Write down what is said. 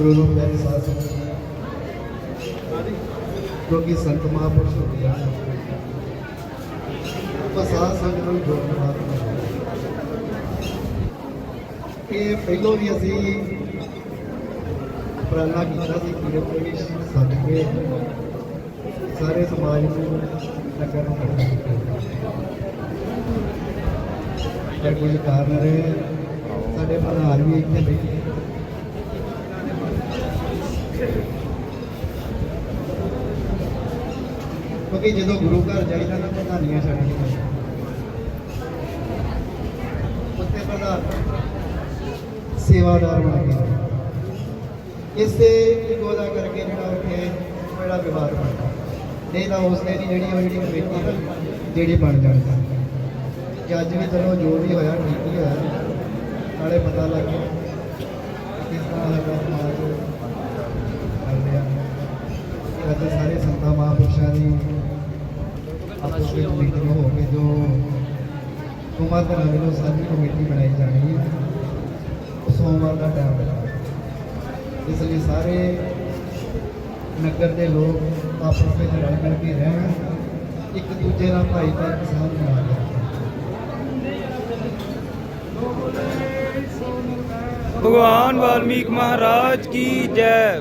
ਗੁਰੂ ਨੂੰ ਪਿਆਰੀ ਸਾਧ ਕਿਉਂਕਿ ਸੰਤ ਮਹਾਂਪੁਰਸ਼ ਹੁੰਦੇ ਆ ਉਹ ਸਾਧ ਨੂੰ ਜੋੜਨ ਇਹ ਪਹਿਲੋਂ ਵੀ ਅਸੀਂ ਉਪਰਾਲਾ ਕੀਤਾ ਸੀ ਕਿ ਕੋਈ ਸੱਜ ਕੇ ਸਾਰੇ ਸਮਾਜ ਨੂੰ ਨਗਰ ਨੂੰ ਪਰ ਕੋਈ ਕਾਰਨ ਰਹੇ, ਸਾਡੇ ਪ੍ਰਧਾਨ ਵੀ ਇੱਥੇ ਬੈਠੇ। ਕਿਉਂਕਿ ਜਦੋਂ ਗੁਰੂ ਘਰ ਜਾਈਦਾ ਨਾ, ਪ੍ਰਧਾਨੀਆਂ ਛੱਡਣੀਆਂ ਉੱਥੇ ਪ੍ਰਧਾਨ ਸੇਵਾਦਾਰ ਬਣ ਕੇ। ਇਸੇ ਇੱਕੋ ਦਾ ਕਰਕੇ ਜਿਹੜਾ ਉੱਥੇ ਬੜਾ ਵਿਵਾਦ ਬਣਦਾ ਨਹੀਂ ਤਾਂ ਉਸ ਨੇ ਜਿਹੜੀ ਉਹ ਜਿਹੜੀ ਕਮੇਟੀ ਜਿਹੜੀ ਬਣ ਜਾਂਦੀ ਜੱਜ ਵੀ ਚਲੋ, ਜੋ ਵੀ ਹੋਇਆ, ਠੀਕ ਹੀ ਹੋਇਆ। ਨਾਲੇ ਪਤਾ ਲੱਗ ਗਿਆ ਕਿਸ ਤਰ੍ਹਾਂ ਲੱਗਾ ਸਮਾਜ ਅੱਜ ਸਾਰੇ ਸੰਤਾਂ, ਮਹਾਂਪੁਰਸ਼ਾਂ ਦੀ ਆਪਸ ਵਿੱਚ ਮੀਟਿੰਗ ਕੇ ਜੋ ਕੁਮਾਰ ਦਾ ਨਾਮ ਸਾਡੀ ਕਮੇਟੀ ਬਣਾਈ ਜਾਣੀ ਹੈ ਸੋਮਵਾਰ ਦਾ ਟਾਈਮ ਹੈ। ਇਸ ਲਈ ਸਾਰੇ ਨਗਰ ਦੇ ਲੋਕ ਆਪਸ ਵਿੱਚ ਰਲ ਮਿਲ ਕੇ ਰਹਿਣ, ਇੱਕ ਦੂਜੇ ਨਾਲ ਭਾਈਚਾਰਕ ਸਾਂਝ ਬਣਾ ਲੈਣ ਭਗਵਾਨ ਵਾਲਮੀਕ ਮਹਾਰਾਜ ਕੀ ਜੈ।